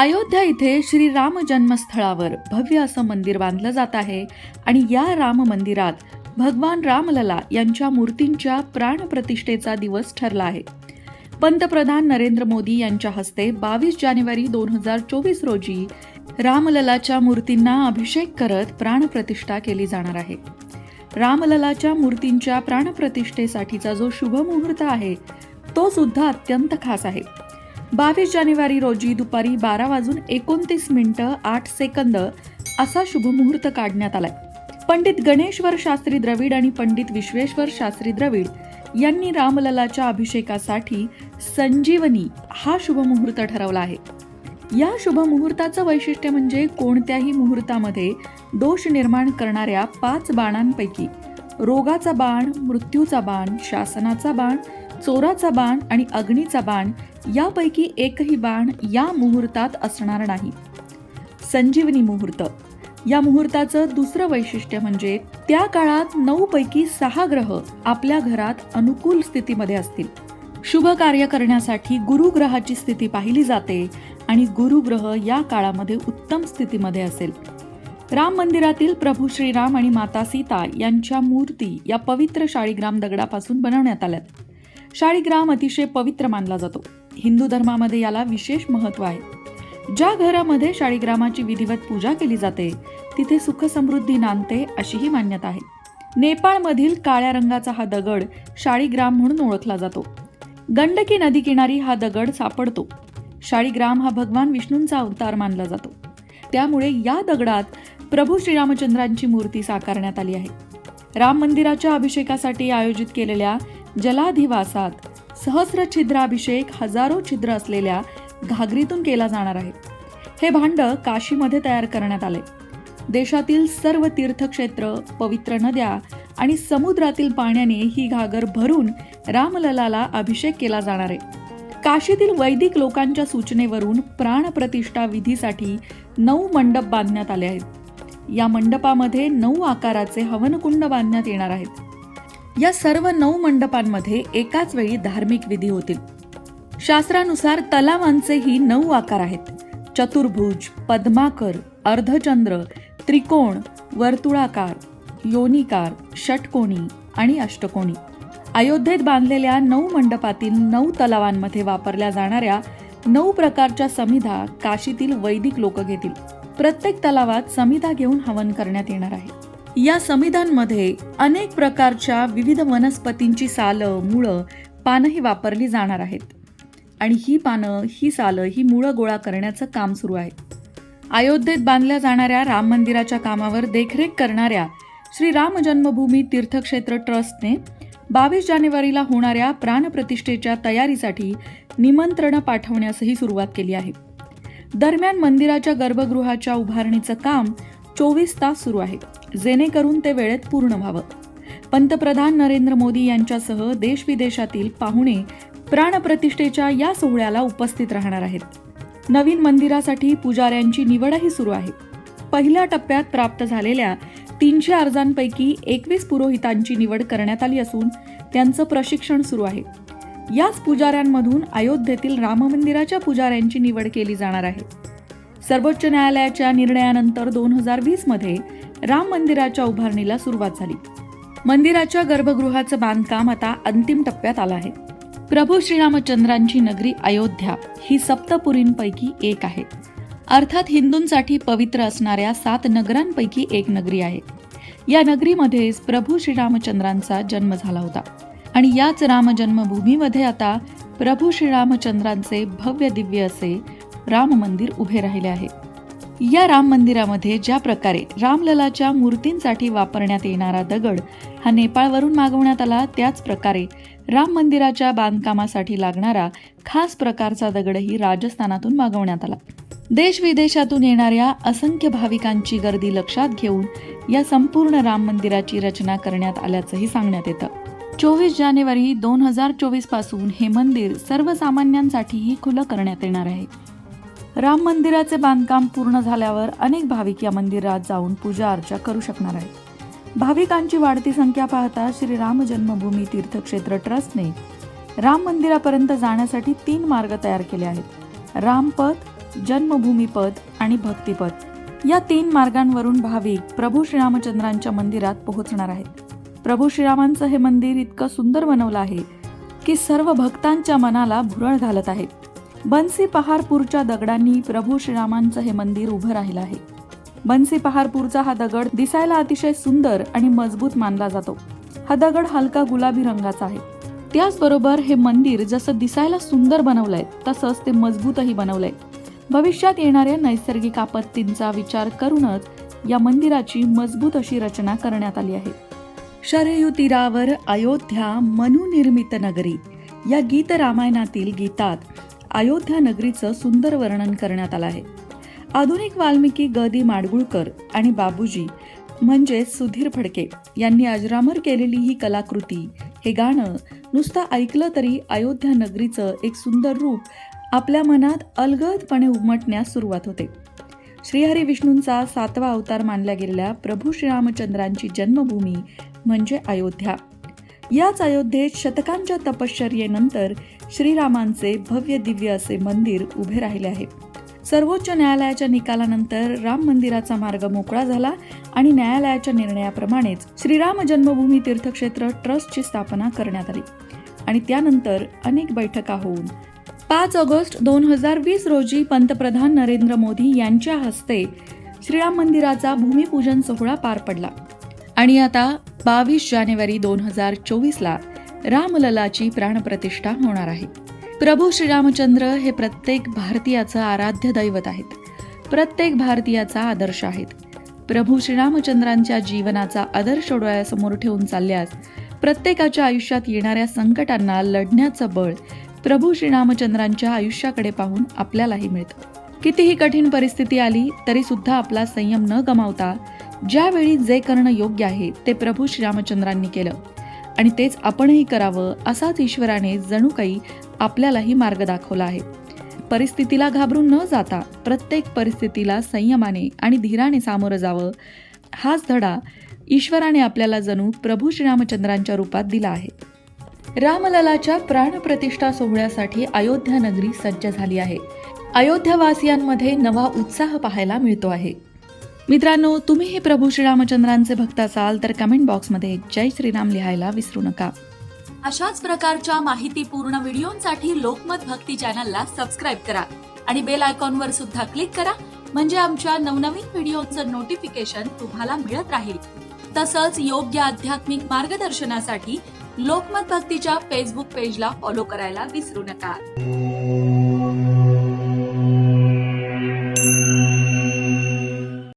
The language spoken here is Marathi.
अयोध्या इथे श्री राम जन्मस्थळावर भव्य असं मंदिर बांधलं जात आहे आणि या राम मंदिरात भगवान रामलला यांच्या मूर्तींच्या प्राणप्रतिष्ठेचा दिवस ठरला आहे. पंतप्रधान नरेंद्र मोदी यांच्या हस्ते बावीस जानेवारी दोन हजार चोवीस रोजी रामललाच्या मूर्तींना अभिषेक करत प्राणप्रतिष्ठा केली जाणार आहे. रामललाच्या मूर्तींच्या प्राणप्रतिष्ठेसाठीचा जो शुभ मुहूर्त आहे तो सुद्धा अत्यंत खास आहे. बावीस जानेवारी रोजी दुपारी बारा वाजून एकोणतीस मिनिटं आठ सेकंद असा शुभमुहूर्त काढण्यात आलाय. पंडित गणेश्वर शास्त्री द्रविड आणि पंडित विश्वेश्वर शास्त्री द्रविड यांनी रामललाच्या अभिषेकासाठी संजीवनी हा शुभमुहूर्त ठरवला आहे. या शुभमुहूर्ताचं वैशिष्ट्य म्हणजे कोणत्याही मुहूर्तामध्ये दोष निर्माण करणाऱ्या पाच बाणांपैकी रोगाचा बाण मृत्यूचा बाण शासनाचा बाण चोराचा बाण आणि अग्नीचा बाण यापैकी एकही बाण या मुहूर्तात असणार नाही. संजीवनी मुहूर्त. या मुहूर्ताचं दुसरं वैशिष्ट्य म्हणजे त्या काळात नऊ पैकी सहा ग्रह आपल्या घरात अनुकूल स्थितीमध्ये असतील. शुभ कार्य करण्यासाठी गुरुग्रहाची स्थिती पाहिली जाते आणि गुरुग्रह या काळामध्ये उत्तम स्थितीमध्ये असेल. राम मंदिरातील प्रभू श्रीराम आणि माता सीता यांच्या मूर्ती या पवित्र शाळीग्राम दगडापासून बनवण्यात आल्यात. शाळीग्राम अतिशय पवित्र मानला जातो. हिंदू धर्मामध्ये याला विशेष महत्त्व आहे. ज्या घरामध्ये शाळीग्रामाची विधिवत पूजा केली जाते तिथे सुखसमृद्धी नांदते अशीही मान्यता आहे. नेपाळमधील काळ्या रंगाचा हा दगड शाळीग्राम म्हणून ओळखला जातो. गंडकी नदी किनारी हा दगड सापडतो. शाळीग्राम हा भगवान विष्णूंचा अवतार मानला जातो. त्यामुळे या दगडात प्रभू श्रीरामचंद्रांची मूर्ती साकारण्यात आली आहे. राम मंदिराच्या अभिषेकासाठी आयोजित केलेल्या जलाधिवासात सहस्र छिद्राभिषेक हजारो छिद्र असलेल्या घागरीतून केला जाणार आहे. हे भांड काशीमध्ये तयार करण्यात आले. देशातील सर्व तीर्थक्षेत्र पवित्र नद्या आणि समुद्रातील पाण्याने ही घागर भरून रामललाला अभिषेक केला जाणार आहे. काशीतील वैदिक लोकांच्या सूचनेवरून प्राणप्रतिष्ठा विधीसाठी नऊ मंडप बांधण्यात आले आहेत. या मंडपामध्ये नऊ आकाराचे हवनकुंड बांधण्यात येणार आहेत. या सर्व नऊ मंडपांमध्ये एकाच वेळी धार्मिक विधी होतील. शास्त्रानुसार तलावांचेही नऊ आकार आहेत. चतुर्भुज पद्माकर अर्धचंद्र त्रिकोण वर्तुळाकार योनिकार षटकोणी आणि अष्टकोणी. अयोध्येत बांधलेल्या नऊ मंडपातील नऊ तलावांमध्ये वापरल्या जाणाऱ्या नऊ प्रकारच्या समिधा काशीतील वैदिक लोक घेतील. प्रत्येक तलावात समिधा घेऊन हवन करण्यात येणार आहे. या समिधांमध्ये अनेक प्रकारच्या विविध वनस्पतींची सालं मुळं पानंही वापरली जाणार आहेत. आणि ही पानं ही सालं ही मुळं गोळा करण्याचं काम सुरू आहे. अयोध्येत बांधल्या जाणाऱ्या राम मंदिराच्या कामावर देखरेख करणाऱ्या श्री राम जन्मभूमी तीर्थक्षेत्र ट्रस्टने बावीस जानेवारीला होणाऱ्या प्राणप्रतिष्ठेच्या तयारीसाठी निमंत्रणं पाठवण्यासही सुरुवात केली आहे. दरम्यान मंदिराच्या गर्भगृहाच्या उभारणीचं काम चोवीस तास सुरू आहे जेणेकरून ते वेळेत पूर्ण व्हावं. पंतप्रधान नरेंद्र मोदी यांच्यासह देशविदेशातील पाहुणे प्राणप्रतिष्ठेच्या या सोहळ्याला उपस्थित राहणार आहेत. नवीन मंदिरासाठी पुजाऱ्यांची निवडही सुरू आहे. पहिल्या टप्प्यात प्राप्त झालेल्या तीनशे अर्जांपैकी एकवीस पुरोहितांची निवड करण्यात आली असून त्यांचं प्रशिक्षण सुरू आहे. याच पुजाऱ्यांमधून अयोध्येतील राम मंदिराच्या पुजाऱ्यांची निवड केली जाणार आहे. सर्वोच्च न्यायालयाच्या निर्णयानंतर दोन हजार वीसमध्ये राम मंदिराच्या उभारणीला सुरुवात झाली. मंदिराच्या गर्भगृहाचं बांधकाम आता अंतिम टप्प्यात आलं आहे. प्रभू श्रीरामचंद्रांची नगरी अयोध्या ही सप्तपुरींपैकी एक आहे. अर्थात हिंदूंसाठी पवित्र असणाऱ्या सात नगरांपैकी एक नगरी आहे. या नगरीमध्येच प्रभू श्रीरामचंद्रांचा जन्म झाला होता. आणि याच रामजन्मभूमीमध्ये आता प्रभू श्रीरामचंद्रांचे भव्य दिव्य असे राम मंदिर उभे राहिले आहे. या राम मंदिरामध्ये ज्या प्रकारे रामललाच्या मूर्तींसाठी वापरण्यात येणारा दगड हा नेपाळवरून मागवण्यात आला त्याच प्रकारे राम मंदिराच्या बांधकामासाठी लागणारा खास प्रकारचा दगडही राजस्थानातून मागवण्यात आला. देश विदेशातून येणाऱ्या असंख्य भाविकांची गर्दी लक्षात घेऊन या संपूर्ण राम मंदिराची रचना करण्यात आल्याचंही सांगण्यात येतं. चोवीस जानेवारी दोन हजार चोवीसपासून हे मंदिर सर्वसामान्यांसाठीही खुलं करण्यात येणार आहे. राम मंदिराचे बांधकाम पूर्ण झाल्यावर अनेक भाविक या मंदिरात जाऊन पूजा अर्चा करू शकणार आहेत. भाविकांची वाढती संख्या पाहता श्री राम जन्मभूमी तीर्थक्षेत्र ट्रस्टने राम मंदिरापर्यंत जाण्यासाठी तीन मार्ग तयार केले आहेत. रामपथ जन्मभूमीपद आणि भक्तिपद या तीन मार्गांवरून भाविक प्रभू श्रीरामचंद्रांच्या मंदिरात पोहोचणार आहेत. प्रभू श्रीरामांचं हे मंदिर इतकं सुंदर बनवलं आहे की सर्व भक्तांच्या मनाला भुरळ घालत आहे बन्सी पहारपूरच्या दगडांनी प्रभू श्रीरामांचं हे मंदिर उभं राहिलं आहे. बन्सी पहारपूरचा हा दगड दिसायला अतिशय सुंदर आणि मजबूत मानला जातो. हा दगड हलका गुलाबी रंगाचा आहे. त्याचबरोबर हे मंदिर जसं दिसायला सुंदर बनवलंय तसंच ते मजबूतही बनवलंय. भविष्यात येणाऱ्या नैसर्गिक आपत्तींचा विचार करूनच या मंदिराची मजबूत अशी रचना करण्यात आली आहे. शरयू तीरावर अयोध्या मनुनिर्मित नगरी या गीत रामायणातील गीतात अयोध्या नगरीचं सुंदर वर्णन करण्यात आलं आहे. आधुनिक वाल्मिकी गदी माडगुळकर आणि बाबूजी म्हणजे सुधीर फडके यांनी अजरामर केलेली ही कलाकृती हे गाणं नुसतं ऐकलं तरी अयोध्या नगरीचं एक सुंदर रूप आपल्या मनात अलगदपणे उमटण्यास सुरुवात होते. श्रीहरी विष्णूंचा सातवा अवतार मानल्या गेलेल्या प्रभू श्रीरामचंद्रांची जन्मभूमी म्हणजे अयोध्या. याच अयोध्येत शतकांच्या तपश्चर्येनंतर श्रीरामांचे भव्य दिव्य असे मंदिर उभे राहिले आहे. सर्वोच्च न्यायालयाच्या निकालानंतर राम मंदिराचा मार्ग मोकळा झाला आणि न्यायालयाच्या निर्णयाप्रमाणेच श्रीराम जन्मभूमी तीर्थक्षेत्र ट्रस्टची स्थापना करण्यात आली. आणि त्यानंतर अनेक बैठका होऊन पाच ऑगस्ट दोन हजार वीस रोजी पंतप्रधान नरेंद्र मोदी यांच्या हस्ते श्रीराम मंदिराचा भूमिपूजन सोहळा पार पडला. आणि आता बावीस जानेवारी दोन हजार चोवीसला रामललाची प्राणप्रतिष्ठा होणार आहे. प्रभू श्रीरामचंद्र हे प्रत्येक भारतीयाचं आराध्य दैवत आहेत. प्रत्येक भारतीयाचा आदर्श आहेत. प्रभू श्रीरामचंद्रांच्या जीवनाचा आदर्श डोळ्यासमोर ठेवून चालल्यास प्रत्येकाच्या आयुष्यात येणाऱ्या संकटांना लढण्याचं बळ प्रभू श्रीरामचंद्रांच्या आयुष्याकडे पाहून आपल्यालाही मिळतं. कितीही कठीण परिस्थिती आली तरी सुद्धा आपला संयम न गमावता ज्यावेळी जे करणं योग्य आहे ते प्रभू श्रीरामचंद्रांनी केलं. आणि तेच आपणही करावं असाच ईश्वराने जणू काही आपल्यालाही मार्ग दाखवला आहे. परिस्थितीला घाबरून न जाता प्रत्येक परिस्थितीला संयमाने आणि धीराने सामोरं जावं हाच धडा ईश्वराने आपल्याला जणू प्रभू श्रीरामचंद्रांच्या रूपात दिला आहे. रामललाच्या प्राणप्रतिष्ठा सोहळ्यासाठी अयोध्या नगरी सज्ज झाली आहे. अयोध्यावासियांमध्ये नवा उत्साह पाहायला मिळतो आहे. मित्रांनो तुम्ही हे प्रभू श्रीरामचंद्रांचे भक्त असाल तर कमेंट बॉक्समध्ये जय श्रीराम लिहायला विसरू नका. अशाच प्रकारच्या माहितीपूर्ण व्हिडिओंसाठी लोकमत भक्ती चॅनलला सबस्क्राईब करा आणि बेल आयकॉनवर सुद्धा क्लिक करा म्हणजे आमच्या नवनवीन व्हिडिओचं नोटिफिकेशन तुम्हाला मिळत राहील. तसंच योग्य आध्यात्मिक मार्गदर्शनासाठी लोकमत भक्तीच्या फेसबुक पेजला फॉलो करायला विसरू नका.